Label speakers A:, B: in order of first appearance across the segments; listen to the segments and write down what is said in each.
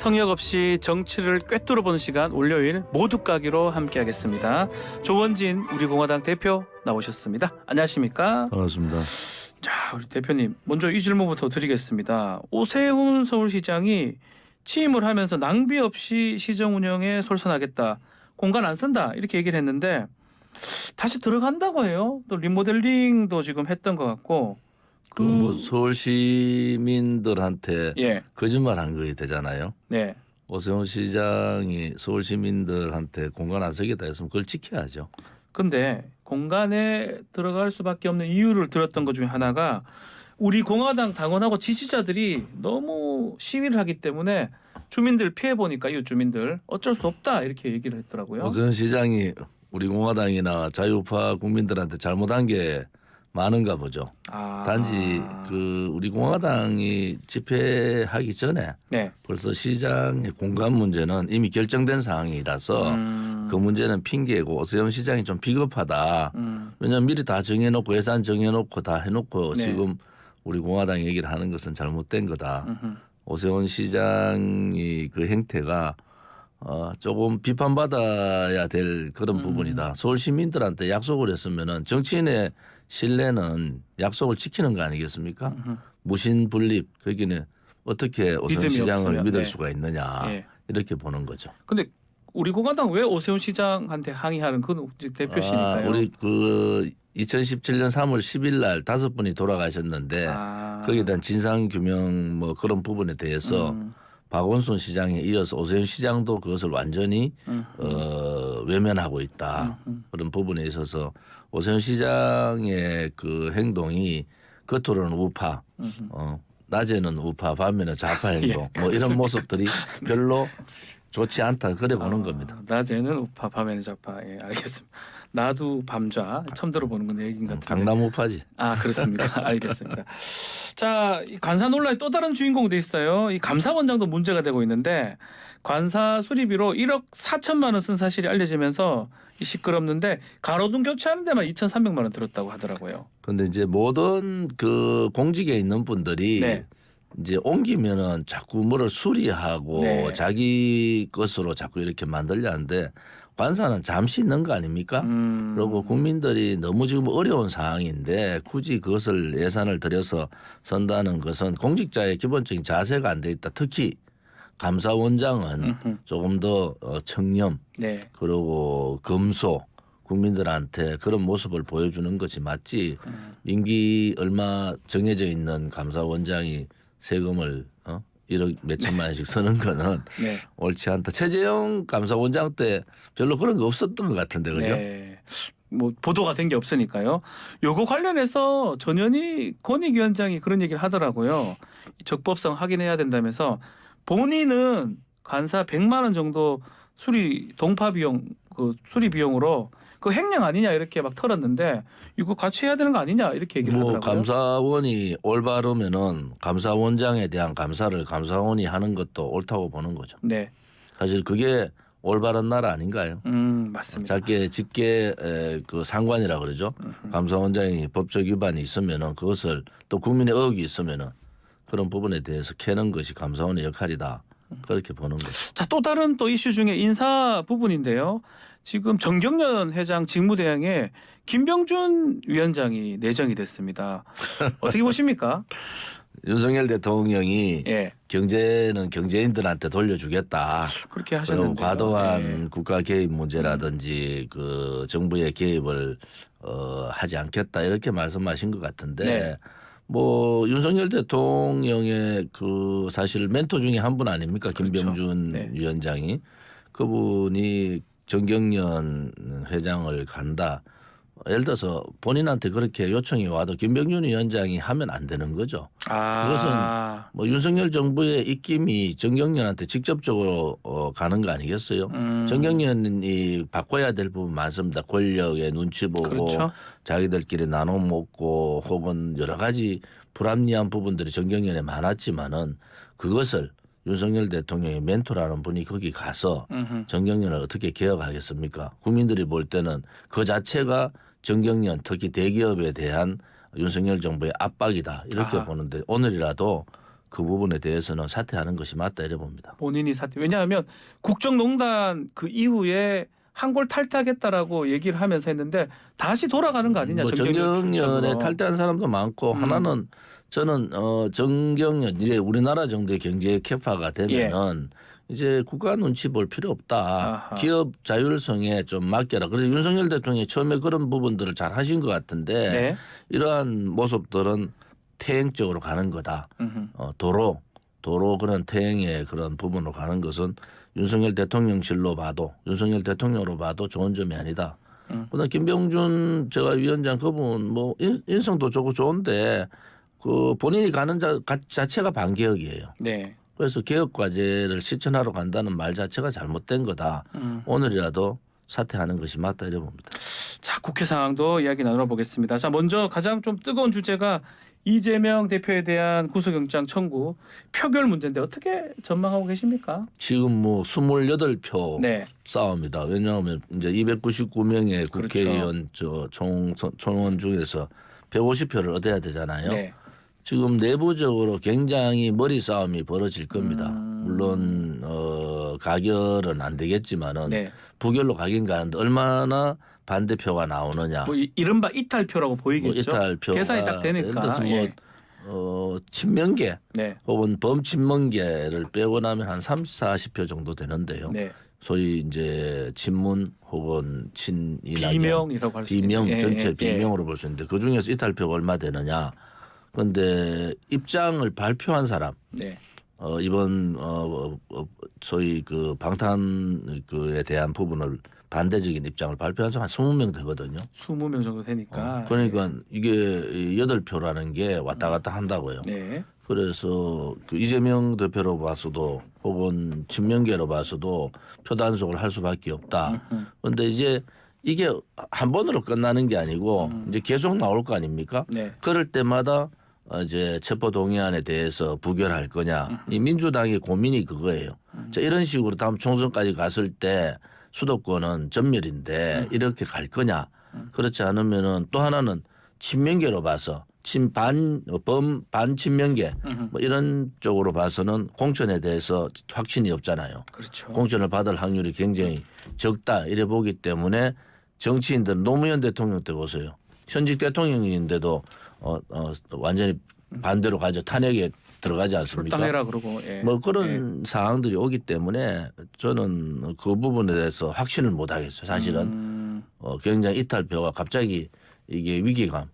A: 성역 없이 정치를 꿰뚫어 보는 시간 월요일 모두 까기로 함께하겠습니다. 조원진 우리 공화당 대표 나오셨습니다. 안녕하십니까?
B: 반갑습니다.
A: 자, 우리 대표님 먼저 이 질문부터 드리겠습니다. 오세훈 서울시장이 취임을 하면서 낭비 없이 시정 운영에 솔선하겠다. 공간 안 쓴다. 이렇게 얘기를 했는데 다시 들어간다고 해요. 또 리모델링도 지금 했던 것 같고
B: 그뭐 서울 시민들한테
A: 예.
B: 거짓말한 거이 되잖아요.
A: 네.
B: 오세훈 시장이 서울 시민들한테 공간 안 쓰겠다 했으면 그걸 지켜야죠.
A: 근데 공간에 들어갈 수밖에 없는 이유를 들었던 것 중에 하나가 우리 공화당 당원하고 지지자들이 너무 시위를 하기 때문에 주민들 피해 보니까 이웃 주민들 어쩔 수 없다 이렇게 얘기를 했더라고요.
B: 오세훈 시장이 우리 공화당이나 자유파 국민들한테 잘못한 게 많은가 보죠.
A: 아.
B: 단지 그 우리 공화당이 집회하기 전에
A: 네.
B: 벌써 시장의 공간 문제는 이미 결정된 상황이라서
A: 음.
B: 그 문제는 핑계고 오세훈 시장이 좀 비겁하다.
A: 음.
B: 왜냐하면 미리 다 정해놓고 예산 정해놓고 다 해놓고
A: 네.
B: 지금 우리 공화당 얘기를 하는 것은 잘못된 거다.
A: 음흠.
B: 오세훈 시장이 그 행태가 어, 조금 비판받아야 될 그런
A: 음.
B: 부분이다. 서울 시민들한테 약속을 했으면은 정치인의 신뢰는 약속을 지키는 거 아니겠습니까?
A: 음흠.
B: 무신 분립 거기는 어떻게 오세훈 시장을
A: 없으면,
B: 믿을
A: 네.
B: 수가 있느냐
A: 예.
B: 이렇게 보는 거죠.
A: 근데 우리 공화당 왜 오세훈 시장한테 항의하는 이제 대표시니까요.
B: 아, 우리 그 2017년 3월 10일 날 다섯 분이 돌아가셨는데
A: 아.
B: 거기에 대한 진상 규명 뭐 그런 부분에 대해서
A: 음.
B: 박원순 시장에 이어서 오세훈 시장도 그것을 완전히
A: 음.
B: 어, 외면하고 있다
A: 음.
B: 그런 부분에 있어서 오세훈 시장의 그 행동이 겉으로는 우파,
A: 음.
B: 어, 낮에는 우파, 밤에는 좌파 행동
A: 예,
B: 뭐? 이런 모습들이 별로 좋지 않다 그래 보는
A: 아,
B: 겁니다.
A: 낮에는 우파, 밤에는 좌파. 예, 알겠습니다. 나도 밤좌 처음 들어보는 건 얘기인 것 같은데.
B: 강남 우파지.
A: 아 그렇습니까? 알겠습니다. 자, 이 관사 논란의 또 다른 주인공도 있어요. 이 감사원장도 문제가 되고 있는데 관사 수리비로 1억 4천만 원 쓴 사실이 알려지면서 이 시끄럽는데 가로등 교체하는 데만 2,300만 원 들었다고 하더라고요.
B: 근데 이제 모든 그 공직에 있는 분들이
A: 네.
B: 이제 옮기면은 자꾸 뭐를 수리하고
A: 네.
B: 자기 것으로 자꾸 이렇게 만들려 하는데 관사는 잠시 있는 거 아닙니까?
A: 음.
B: 그리고 국민들이 너무 지금 어려운 상황인데 굳이 그것을 예산을 들여서 선다는 것은 공직자의 기본적인 자세가 안 돼 있다. 특히 감사원장은
A: 음흠.
B: 조금 더 어, 청렴
A: 네.
B: 그리고 검소 국민들한테 그런 모습을 보여주는 것이 맞지
A: 음.
B: 임기 얼마 정해져 있는 감사원장이 세금을 어? 1억 몇 천만 원씩 쓰는 거는
A: 네.
B: 옳지 않다. 최재형 감사원장 때 별로 그런 거 없었던 것 같은데 그죠?
A: 네. 뭐 보도가 된 게 없으니까요. 요거 관련해서 전현희 권익위원장이 그런 얘기를 하더라고요. 이 적법성 확인해야 된다면서 본인은 관사 100만 원 정도 수리 동파 비용 그 수리 비용으로 그 횡령 아니냐 이렇게 막 털었는데 이거 같이 해야 되는 거 아니냐 이렇게 얘기를
B: 뭐
A: 하더라고요.
B: 감사원이 올바르면은 감사원장에 대한 감사를 감사원이 하는 것도 옳다고 보는 거죠.
A: 네.
B: 사실 그게 올바른 나라 아닌가요?
A: 음, 맞습니다.
B: 작게 직계 에, 그 상관이라 그러죠. 감사원장이 법적 위반이 있으면은 그것을 또 국민의 의혹이 있으면은 그런 부분에 대해서 캐는 것이 감사원의 역할이다. 그렇게 보는 거죠.
A: 자, 또 다른 또 이슈 중에 인사 부분인데요. 지금 정경련 회장 직무대행에 김병준 위원장이 내정이 됐습니다. 어떻게 보십니까?
B: 윤석열 대통령이
A: 예,
B: 경제는 경제인들한테 돌려주겠다.
A: 그렇게 하셨는데
B: 과도한 국가 개입 문제라든지 그 정부의 개입을 어, 하지 않겠다 이렇게 말씀하신 것 같은데
A: 네.
B: 뭐 윤석열 대통령의 그 사실 멘토 중에 한 분 아닙니까
A: 그렇죠.
B: 김병준
A: 네.
B: 위원장이 그분이 정경련 회장을 간다. 예를 들어서 본인한테 그렇게 요청이 와도 김병준 위원장이 하면 안 되는 거죠.
A: 아,
B: 뭐 윤석열 정부의 입김이 정경련한테 직접적으로 어, 가는 거 아니겠어요?
A: 음,
B: 정경련이 바꿔야 될 부분 많습니다. 권력의 눈치 보고
A: 그렇죠.
B: 자기들끼리 나눠 먹고 혹은 여러 가지 불합리한 부분들이 정경련에 많았지만은 그것을 윤석열 대통령의 멘토라는 분이 거기 가서
A: 음흠.
B: 정경련을 어떻게 개혁하겠습니까? 국민들이 볼 때는 그 자체가 정경련 특히 대기업에 대한 윤석열 정부의 압박이다 이렇게
A: 아하.
B: 보는데 오늘이라도 그 부분에 대해서는 사퇴하는 것이 맞다 이래 봅니다.
A: 본인이 사퇴. 왜냐하면 국정농단 그 이후에 한골 탈퇴하겠다라고 얘기를 하면서 했는데 다시 돌아가는 거 아니냐
B: 뭐
A: 정경련
B: 정경련에. 탈퇴한 사람도 많고
A: 음.
B: 하나는 저는 어 정경련 이제 우리나라 정도의 경제 캐파가 되면은 이제 국가 눈치 볼 필요 없다.
A: 아하.
B: 기업 자율성에 좀 맡겨라. 그래서 윤석열 대통령이 처음에 그런 부분들을 잘 하신 것 같은데
A: 네.
B: 이러한 모습들은 퇴행 쪽으로 가는 거다.
A: 음흠.
B: 어, 도로 도로 그런 퇴행의 그런 부분으로 가는 것은 윤석열 대통령실로 봐도 윤석열 대통령으로 봐도 좋은 점이 아니다.
A: 음.
B: 그다음 김병준 제가 위원장 그분 뭐 인, 인성도 좋고 좋은데 그 본인이 가는 자 가- 자체가 반개혁이에요.
A: 네.
B: 그래서 개혁 과제를 실천하러 간다는 말 자체가 잘못된 거다.
A: 음.
B: 오늘이라도 사퇴하는 것이 맞다 이래 봅니다.
A: 자 국회 상황도 이야기 나눠보겠습니다. 자 먼저 가장 좀 뜨거운 주제가 이재명 대표에 대한 구속영장 청구 표결 문제인데 어떻게 전망하고 계십니까?
B: 지금 뭐 28표
A: 네.
B: 싸움이다. 왜냐하면 이제 299명의
A: 그렇죠.
B: 국회의원 저 총, 총원 중에서 150표를 얻어야 되잖아요.
A: 네.
B: 지금 내부적으로 굉장히 머리 싸움이 벌어질 겁니다.
A: 음.
B: 물론 어 가결은 안 되겠지만은
A: 네.
B: 부결로 가긴 가는데 얼마나 반대표가 나오느냐.
A: 뭐 이- 이른바 이탈표라고
B: 뭐
A: 보이겠죠.
B: 이탈표가
A: 계산이 딱 되니까.
B: 들어서 뭐
A: 예.
B: 어, 친명계
A: 네.
B: 혹은 범친명계를 빼고 나면 한 30, 40표 정도 되는데요.
A: 네.
B: 소위 이제 친문 혹은 친이낙연
A: 비명이라고 할 수 있는
B: 비명
A: 예,
B: 전체
A: 예, 예.
B: 비명으로 볼 수 있는데 그 중에서 이탈표가 얼마 되느냐. 그런데 입장을 발표한 사람
A: 네.
B: 어 이번 어, 어 소위 그 방탄 그에 대한 부분을 반대적인 입장을 발표한 사람 한 20명 되거든요.
A: 20명 정도 되니까.
B: 그러니까 이게 여덟 표라는 게 왔다 갔다 한다고요.
A: 네.
B: 그래서 그 이재명 대표로 봐서도 혹은 친명계로 봐서도 표 단속을 할 수밖에 없다.
A: 음.
B: 그런데 이제 이게 한 번으로 끝나는 게 아니고 이제 계속 나올 거 아닙니까?
A: 네.
B: 그럴 때마다 어, 이제 체포 동의안에 대해서 부결할 거냐. 이 민주당의 고민이 그거예요. 자, 이런 식으로 다음 총선까지 갔을 때 수도권은 전멸인데 이렇게 갈 거냐. 그렇지 않으면은 또 하나는 친명계로 봐서 친반 범 반친명계 뭐 이런 쪽으로 봐서는 공천에 대해서 확신이 없잖아요.
A: 그렇죠.
B: 공천을 받을 확률이 굉장히 적다 이래 보기 때문에 정치인들 노무현 대통령 때 보세요. 현직 대통령인데도 어, 어, 완전히 반대로 가죠. 탄핵에 들어가지 않습니까?
A: 출당해라 그러고. 예.
B: 뭐 그런 상황들이 오기 때문에 저는 그 부분에 대해서 확신을 못 하겠어요. 사실은
A: 음,
B: 어, 굉장히 이탈표가 갑자기 이게 위기감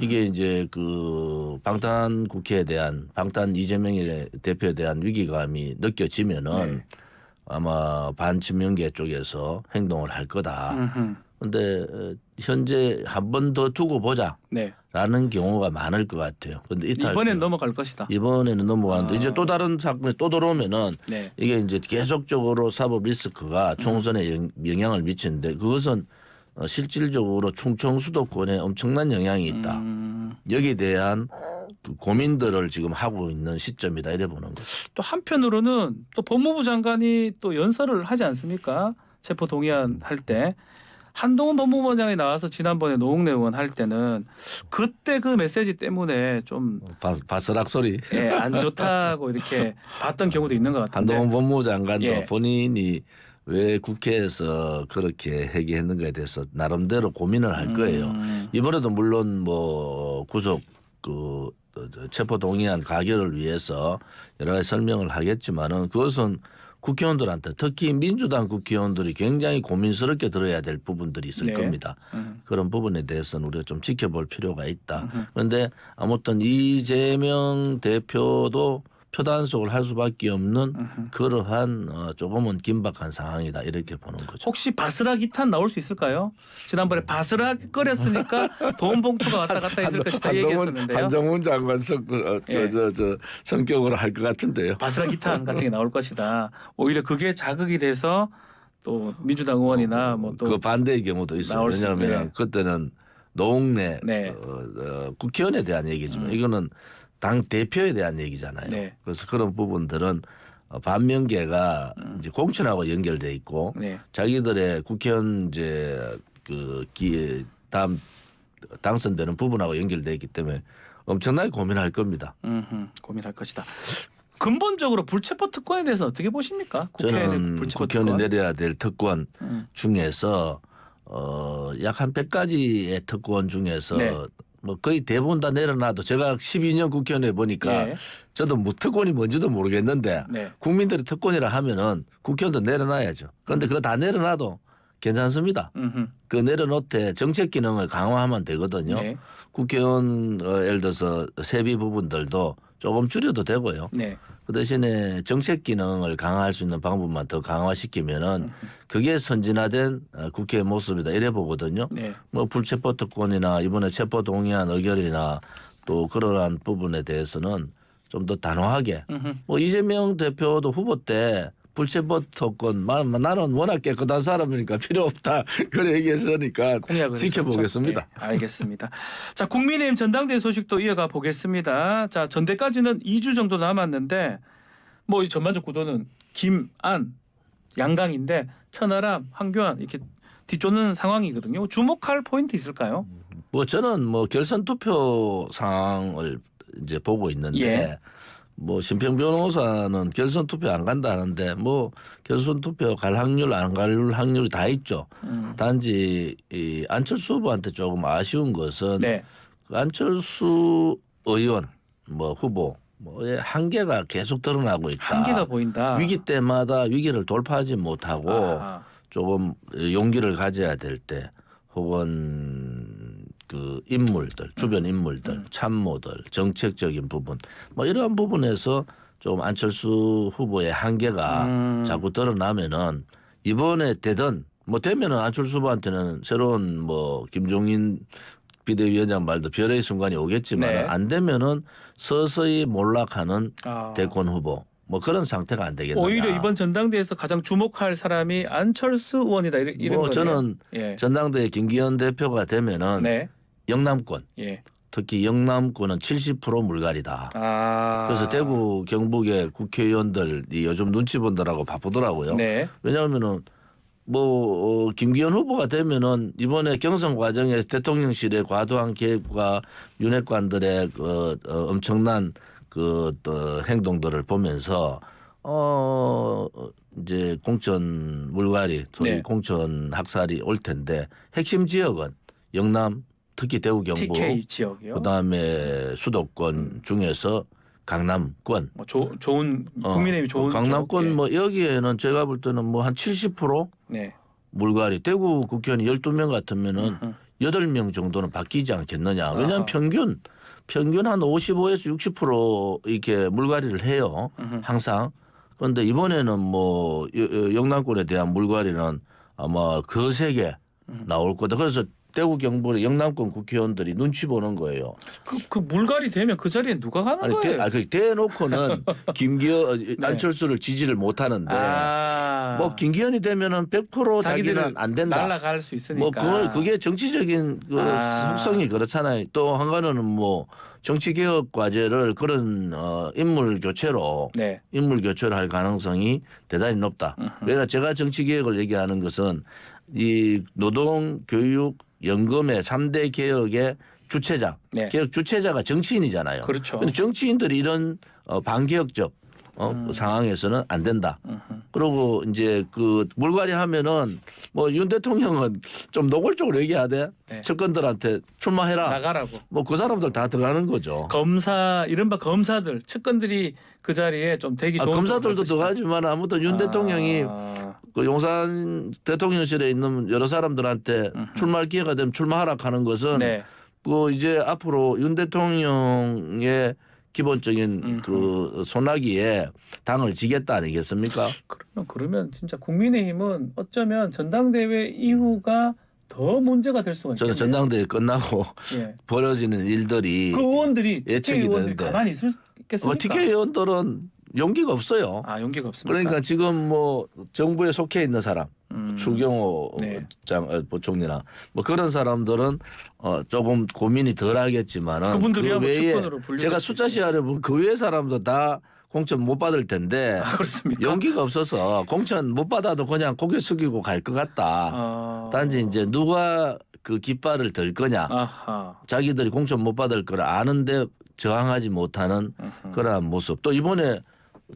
B: 이게 이제 그 방탄 국회에 대한 방탄 이재명의 대표에 대한 위기감이 느껴지면은
A: 네.
B: 아마 반친명계 쪽에서 행동을 할 거다.
A: 음흠.
B: 근데 어, 현재 한 번 더 두고 보자 라는
A: 네.
B: 경우가 많을 것 같아요. 근데 이탈표
A: 이번엔 넘어갈 것이다.
B: 이번에는 넘어가는데
A: 아.
B: 이제 또 다른 사건이 또 들어오면은
A: 네.
B: 이게 이제 계속적으로 사법 리스크가 총선에 영- 영향을 미치는데 그것은 어, 실질적으로 충청 수도권에 엄청난 영향이 있다.
A: 음,
B: 여기에 대한 그 고민들을 지금 하고 있는 시점이다 이래 보는 거죠.
A: 또 한편으로는 또 법무부 장관이 또 연설을 하지 않습니까? 체포 동의안 할 때. 한동훈 법무부장이 나와서 지난번에 노웅래 의원 할 때는 그때 그 메시지 때문에 좀
B: 바, 바스락 소리.
A: 예, 안 좋다고 이렇게 봤던 경우도 있는 것 같은데.
B: 한동훈 법무부 장관도
A: 예.
B: 본인이 왜 국회에서 그렇게 회기했는가에 대해서 나름대로 고민을 할 거예요.
A: 음,
B: 이번에도 물론 뭐 구속 그 체포 동의안 가결을 위해서 여러 가지 설명을 하겠지만은 그것은 국회의원들한테 특히 민주당 국회의원들이 굉장히 고민스럽게 들어야 될 부분들이 있을
A: 네.
B: 겁니다.
A: 음.
B: 그런 부분에 대해서는 우리가 좀 지켜볼 필요가 있다.
A: 음흠.
B: 그런데 아무튼 이재명 대표도 표단속을 할 수밖에 없는. 그러한 어, 조금은 긴박한 상황이다 이렇게 보는 거죠.
A: 혹시 바스락 2탄 나올 수 있을까요? 지난번에 바스락 끓였으니까 돈 봉투가 왔다 갔다 했을 것이다 얘기했었는데요.
B: 한정훈 장관 성, 어,
A: 예.
B: 저, 저, 성격으로 할 것 같은데요.
A: 바스락 2탄 같은 게 나올 것이다. 오히려 그게 자극이 돼서 또 민주당 의원이나 뭐 또
B: 그 반대의 경우도 있어요.
A: 수
B: 왜냐하면
A: 있네.
B: 그때는 노웅래
A: 네.
B: 어, 어, 국회의원에 대한 얘기지만 이거는 당 대표에 대한 얘기잖아요.
A: 네.
B: 그래서 그런 부분들은 어, 반면계가 이제 공천하고 연결돼 있고
A: 네.
B: 자기들의 국회의원 이제 그 기회 다음 당선되는 부분하고 연결돼 있기 때문에 엄청나게 고민할 겁니다.
A: 음흠, 고민할 것이다. 근본적으로 불체포 특권에 대해서 어떻게 보십니까?
B: 저는 국회의원이. 내려야 될 특권
A: 음.
B: 중에서 어, 약 한 100가지의 특권 중에서
A: 네.
B: 뭐 거의 대부분 다 내려놔도 제가 12년 국회의원 해 보니까
A: 예.
B: 저도 뭐 특권이 뭔지도 모르겠는데
A: 네.
B: 국민들이 특권이라 하면은 국회의원도 내려놔야죠. 그런데 그거 다 내려놔도 괜찮습니다.
A: 음흠.
B: 그 내려놓되 정책 기능을 강화하면 되거든요.
A: 네.
B: 국회의원 어, 예를 들어서 세비 부분들도 조금 줄여도 되고요.
A: 네.
B: 그 대신에 정책 기능을 강화할 수 있는 방법만 더 강화시키면은 그게 선진화된 어, 국회의 모습이다 이래 보거든요.
A: 네.
B: 뭐 불체포 특권이나 이번에 체포 동의안 의결이나 또 그러한 부분에 대해서는 좀 더 단호하게
A: 음흠.
B: 뭐 이재명 대표도 후보 때 불체포 특권 마- 마- 나는 워낙 깨끗한 사람이니까 필요 없다 그래 얘기했으니까 지켜보겠습니다.
A: 네, 알겠습니다. 자, 국민의힘 전당대 소식도 이어가 보겠습니다. 자, 전대까지는 2주 정도 남았는데 뭐 이 전반적 구도는 김안 양강인데 천하람, 황교안 이렇게 뒤쫓는 상황이거든요. 주목할 포인트 있을까요?
B: 뭐 저는 뭐 결선 투표 상황을 이제 보고 있는데
A: 예.
B: 뭐 심평 변호사는 결선 투표 안 간다 하는데 뭐 결선 투표 갈 확률 안 갈 확률이 다 있죠.
A: 음.
B: 단지 이 안철수 후보한테 조금 아쉬운 것은
A: 네.
B: 그 안철수 의원 뭐 후보 뭐의 한계가 계속 드러나고 있다.
A: 한계가 보인다.
B: 위기 때마다 위기를 돌파하지 못하고
A: 아하.
B: 조금 용기를 가져야 될 때 혹은 그 인물들 주변 인물들
A: 음.
B: 참모들 정책적인 부분 뭐 이러한 부분에서 좀 안철수 후보의 한계가
A: 음.
B: 자꾸 드러나면은 이번에 되든 뭐 되면은 안철수 후보한테는 새로운 뭐 김종인 비대위원장 말도 별의 순간이 오겠지만
A: 네.
B: 안 되면은 서서히 몰락하는
A: 아.
B: 대권 후보 뭐 그런 상태가 안 되겠느냐.
A: 오히려 이번 전당대에서 가장 주목할 사람이 안철수 의원이다 이런, 이런
B: 뭐
A: 거네요.
B: 저는
A: 예.
B: 전당대회 김기현 대표가 되면은
A: 네.
B: 영남권
A: 예.
B: 특히 영남권은 70% 물갈이다.
A: 아.
B: 그래서 대구 경북의 국회의원들이 요즘 눈치 본다라고 바쁘더라고요.
A: 네.
B: 왜냐하면은 뭐 어, 김기현 후보가 되면은 이번에 경선 과정에서 대통령실의 과도한 개입과 윤핵관들의 그 어, 엄청난 그 어, 행동들을 보면서 어 이제 공천 물갈이 소위
A: 네.
B: 공천 학살이 올 텐데 핵심 지역은 영남 특히 대구 경북
A: TK 지역이요.
B: 그다음에 수도권 중에서 강남권
A: 뭐 조, 좋은
B: 어,
A: 국민의힘이 좋은
B: 강남권
A: 쪽, 예.
B: 뭐 여기에는 제가 볼 때는 뭐 한 70%
A: 네.
B: 물갈이 대구 국회의원이 12명 같으면은
A: 음흠.
B: 8명 정도는 바뀌지 않겠느냐. 왜냐하면
A: 아하.
B: 평균 평균 한 55에서 60% 이렇게 물갈이를 해요.
A: 음흠.
B: 항상. 그런데 이번에는 뭐 여- 여- 영남권에 대한 물갈이는 아마 거세게
A: 음.
B: 나올 거다. 그래서 대구 경북의 영남권 국회의원들이 눈치 보는 거예요.
A: 그, 그 물갈이 되면 그 자리에 누가 가는
B: 아니,
A: 거예요?
B: 대, 아, 그 대놓고는 김기현 안철수를 지지를 못 하는데
A: 네. 아.
B: 뭐 김기현이 되면은 100%
A: 자기들은
B: 자기는 안 된다.
A: 날아갈 수 있으니까.
B: 뭐 그걸 그게 정치적인 그
A: 아.
B: 속성이 그렇잖아요. 또 한가는 뭐 정치 개혁 과제를 그런 어 인물 교체로
A: 네.
B: 인물 교체를 할 가능성이 대단히 높다. 왜냐 제가 정치 개혁을 얘기하는 것은 이 노동 교육 연금의 3대 개혁의 주체자,
A: 네.
B: 개혁 주체자가 정치인이잖아요.
A: 그렇죠.
B: 근데 정치인들이 이런 어, 반개혁적 어,
A: 음.
B: 상황에서는 안 된다.
A: 음흠.
B: 그리고 이제 그 물갈이 하면은 뭐 윤 대통령은 좀 노골적으로 얘기해야 돼.
A: 네.
B: 측근들한테 출마해라.
A: 나가라고.
B: 뭐 그 사람들 다 들어가는 거죠.
A: 검사 이른바 검사들 측근들이 그 자리에 좀 되기
B: 아,
A: 좋은
B: 검사들도 들어가지만 아무튼 윤
A: 것이다.
B: 대통령이
A: 아.
B: 그 용산 대통령실에 있는 여러 사람들한테 출마할 기회가 되면 출마하라 하는 것은
A: 네.
B: 그 이제 앞으로 윤 대통령의 기본적인
A: 음흠.
B: 그 소나기에 당을 지겠다 아니겠습니까?
A: 그러면 그러면 진짜 국민의힘은 어쩌면 전당대회 이후가 더 문제가 될 수가
B: 저는
A: 있겠네요.
B: 전당대회 끝나고
A: 예.
B: 벌어지는 일들이
A: 그 의원들이
B: 예측이
A: TK 의원들이
B: 되는데.
A: 가만히 있을 있겠습니까?
B: 뭐 TK 의원들은 용기가 없어요.
A: 아 용기가 없습니까?
B: 그러니까 지금 뭐 정부에 속해 있는 사람,
A: 음.
B: 추경호
A: 네.
B: 장 어, 부총리나 뭐 그런 사람들은 어 조금 고민이 덜하겠지만은
A: 그분들이야 그뭐
B: 외에
A: 분류될
B: 제가
A: 수
B: 숫자
A: 있죠.
B: 시하려면 그 외의 사람도 다 공천 못 받을 텐데
A: 아 그렇습니까?
B: 용기가 없어서 공천 못 받아도 그냥 고개 숙이고 갈 것 같다.
A: 아.
B: 단지 이제 누가 그 깃발을 들 거냐
A: 아하.
B: 자기들이 공천 못 받을 걸 아는데 저항하지 못하는 그러한 모습 또 이번에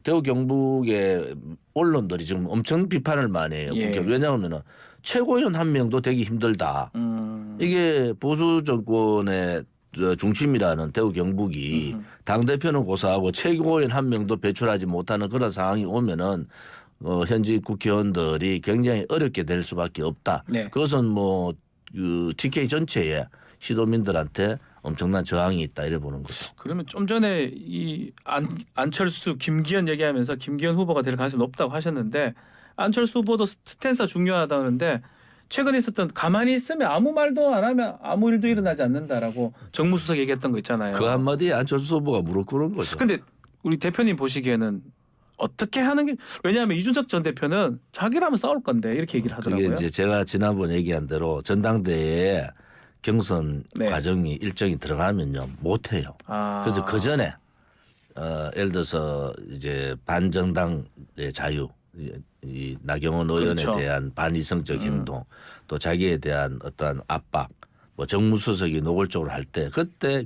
B: 대구 경북의 언론들이 지금 엄청 비판을 많이 해요.
A: 예.
B: 국회. 왜냐하면은 최고위원 한 명도 되기 힘들다.
A: 음.
B: 이게 보수 정권의 저 중심이라는 대구 경북이 당 대표는 고사하고 최고위원 한 명도 배출하지 못하는 그런 상황이 오면은 어, 현직 국회의원들이 굉장히 어렵게 될 수밖에 없다.
A: 네.
B: 그것은 뭐 그 TK 전체에 시도민들한테 엄청난 저항이 있다 이래 보는 거죠.
A: 그러면 좀 전에 이 안, 안철수 김기현 얘기하면서 김기현 후보가 될 가능성이 높다고 하셨는데 안철수 후보도 스탠스가 중요하다는데 최근에 있었던 가만히 있으면 아무 말도 안 하면 아무 일도 일어나지 않는다라고 정무수석 얘기했던 거 있잖아요.
B: 그 한마디에 안철수 후보가 무릎 꿇은 거죠.
A: 근데 우리 대표님 보시기에는 어떻게 하는 게 왜냐하면 이준석 전 대표는 자기라면 싸울 건데 이렇게 얘기를
B: 그게
A: 하더라고요.
B: 이제 제가 지난번 얘기한 대로 전당대회에 경선
A: 네.
B: 과정이 일정이 들어가면요 못 해요.
A: 아.
B: 그래서 그 전에 어, 예를 들어서 이제 반정당의 자유, 이, 이 나경원 의원에
A: 그렇죠. 음.
B: 대한 반이성적 행동, 또 자기에 대한 어떤 압박, 뭐 정무수석이 노골적으로 할 때 그때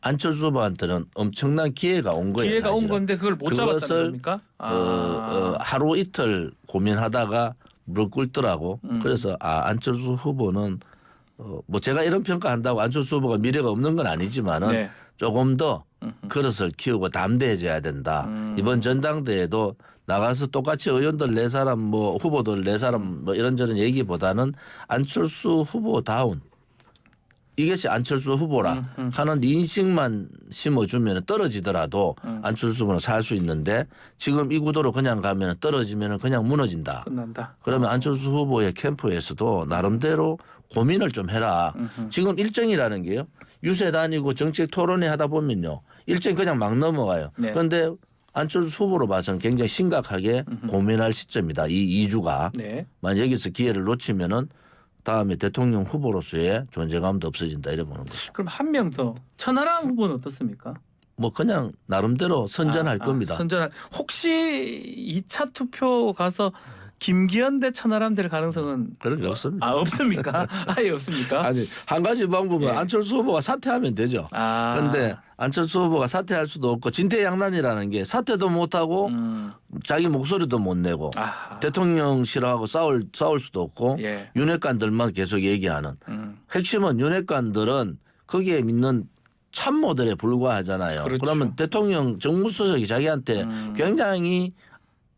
B: 안철수 후보한테는 엄청난 기회가 온 거예요.
A: 기회가 온
B: 사실은.
A: 건데 그걸 못 잡았다는 겁니까? 아.
B: 어, 어, 하루 이틀 고민하다가 무릎 꿇더라고.
A: 음.
B: 그래서 아 안철수 후보는 어, 뭐 제가 이런 평가한다고 안철수 후보가 미래가 없는 건 아니지만은
A: 네.
B: 조금 더 그릇을 키우고 담대해져야 된다.
A: 음.
B: 이번 전당대회도 나가서 똑같이 의원들 네 사람 뭐 후보들 네 사람 뭐 이런저런 얘기보다는 안철수 후보다운 이것이 안철수 후보라
A: 음,
B: 하는 인식만 심어주면 떨어지더라도
A: 음.
B: 안철수 후보는 살 수 있는데 지금 이 구도로 그냥 가면 떨어지면 그냥 무너진다.
A: 끝난다.
B: 그러면 안철수 후보의 캠프에서도 나름대로 고민을 좀 해라. 지금 일정이라는 게요. 유세 다니고 정책 토론회 하다 보면요. 일정 그냥 막 넘어가요.
A: 네.
B: 그런데 안철수 후보로 봐서는 굉장히 심각하게 고민할 시점이다. 이 2주가.
A: 네.
B: 만약 여기서 기회를 놓치면은 다음에 대통령 후보로서의 존재감도 없어진다 이래 보는 거죠.
A: 그럼 한 명 더 천하람 후보는 어떻습니까?
B: 뭐 그냥 나름대로 선전할
A: 아, 아,
B: 겁니다.
A: 선전할. 혹시 2차 투표 가서 김기현 대 천하람 될 가능성은
B: 그런 게 없습니다.
A: 아 없습니까? 아예 없습니까?
B: 아니 한 가지 방법은
A: 예.
B: 안철수 후보가 사퇴하면 되죠.
A: 아.
B: 그런데 안철수 후보가 사퇴할 수도 없고 진퇴양난이라는 게 사퇴도 못하고
A: 음.
B: 자기 목소리도 못 내고
A: 아.
B: 대통령 싫어하고 싸울 싸울 수도 없고
A: 예.
B: 윤핵관들만 계속 얘기하는
A: 음.
B: 핵심은 윤핵관들은 거기에 믿는 참모들에 불과하잖아요.
A: 그렇죠.
B: 그러면 대통령 정무수석이 자기한테
A: 음.
B: 굉장히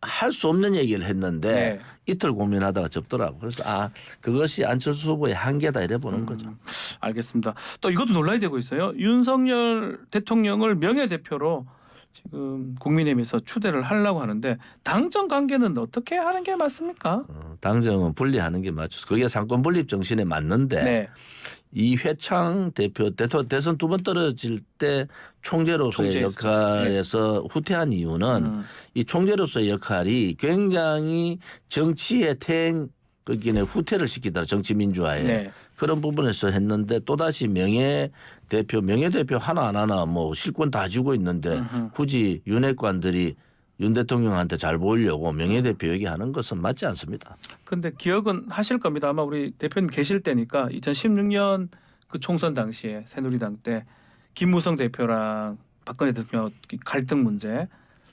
B: 할 수 없는 얘기를 했는데
A: 네.
B: 이틀 고민하다가 접더라고. 그래서 아 그것이 안철수 후보의 한계다 이래 보는 거죠.
A: 음, 알겠습니다. 또 이것도 논란이 되고 있어요. 윤석열 대통령을 명예대표로 지금 국민의힘에서 추대를 하려고 하는데 당정 관계는 어떻게 하는 게 맞습니까?
B: 어, 당정은 분리하는 게 맞죠. 그게 상권 분립 정신에 맞는데
A: 네.
B: 이 회창 대표 대선 대선 두 번 떨어질 때 총재로서의
A: 총재였어요.
B: 역할에서 후퇴한 이유는
A: 음.
B: 이 총재로서의 역할이 굉장히 정치의 태행 거기에 후퇴를 시키다 정치 민주화에
A: 네.
B: 그런 부분에서 했는데 또 다시 명예 대표 명예 대표 하나 안 하나 뭐 실권 다 쥐고 있는데
A: 음흠.
B: 굳이 윤핵관들이 윤 대통령한테 잘 보이려고 명예 대표 얘기하는 것은 맞지 않습니다.
A: 근데 기억은 하실 겁니다. 아마 우리 대표님 계실 때니까 2016년 그 총선 당시에 새누리당 때 김무성 대표랑 박근혜 대표 갈등 문제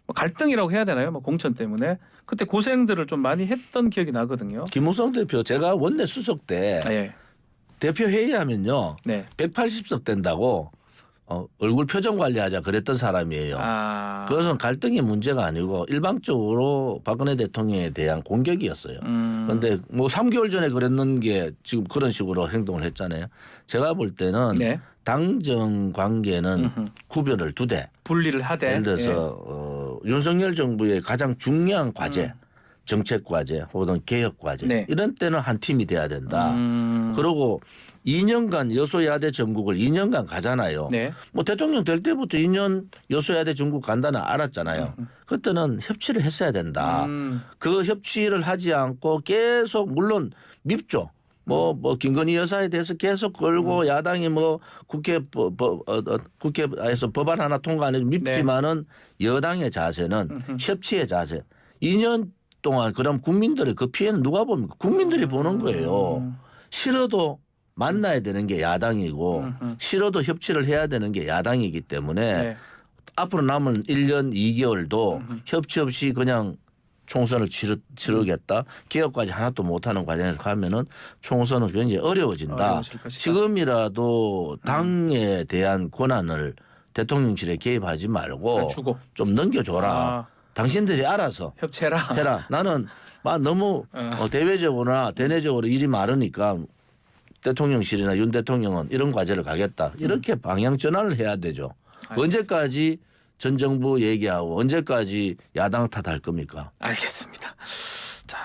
A: 뭐 갈등이라고 해야 되나요? 뭐 공천 때문에 그때 고생들을 좀 많이 했던 기억이 나거든요.
B: 김우성 대표 제가 원내 수석 때
A: 아, 예.
B: 대표 회의하면요
A: 네.
B: 180석 된다고 어, 얼굴 표정 관리하자 그랬던 사람이에요.
A: 아.
B: 그것은 갈등의 문제가 아니고 일방적으로 박근혜 대통령에 대한 공격이었어요.
A: 음.
B: 그런데 뭐 3개월 전에 그랬는 게 지금 그런 식으로 행동을 했잖아요. 제가 볼 때는
A: 네.
B: 당정 관계는. 구별을 두되
A: 분리를 하되
B: 예를 들어서
A: 예.
B: 어, 윤석열 정부의 가장 중요한 과제, 정책 과제 혹은 개혁 과제
A: 네.
B: 이런 때는 한 팀이 돼야 된다.
A: 음.
B: 그리고 2년간 여소야대 전국을 2년간 가잖아요.
A: 네.
B: 뭐 대통령 될 때부터 2년 여소야대 전국 간다는 알았잖아요. 그때는 협치를 했어야 된다.
A: 음.
B: 그 협치를 하지 않고 계속 물론 밉죠. 뭐, 뭐, 김건희 여사에 대해서 계속 걸고 야당이 뭐 국회, 법, 법, 어, 어, 국회에서 법안 하나 통과 안 해도 밉지만은 여당의 자세는 협치의 자세. 2년 동안 그럼 국민들의 그 피해는 누가 봅니까? 국민들이 보는 거예요. 싫어도 만나야 되는 게 야당이고. 싫어도 협치를 해야 되는 게 야당이기 때문에
A: 네.
B: 앞으로 남은 1년 2개월도 협치 없이 그냥 총선을 치르, 치르겠다. 개혁까지 하나도 못하는 과정에서 가면은 총선은 굉장히 어려워진다.
A: 것이다.
B: 지금이라도 당에 대한 권한을 대통령실에 개입하지 말고
A: 안 주고.
B: 좀 넘겨줘라.
A: 아.
B: 당신들이 알아서
A: 협체라.
B: 해라. 나는 막 너무
A: 어.
B: 어, 대외적으로나 대내적으로 일이 많으니까 대통령실이나 윤 대통령은 이런 과제를 가겠다. 이렇게 방향 전환을 해야 되죠.
A: 알겠습니다.
B: 언제까지 전 정부 얘기하고 언제까지 야당 탓할 겁니까?
A: 알겠습니다. 자,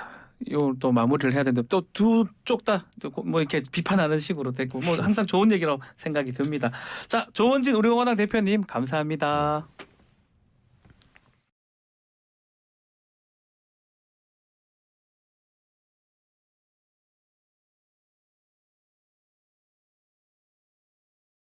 A: 이걸 또 마무리를 해야 되는데 또 두 쪽 다 뭐 이렇게 비판하는 식으로 됐고 뭐 항상 좋은 얘기라고 생각이 듭니다. 자, 조원진 우리공화당 대표님 감사합니다.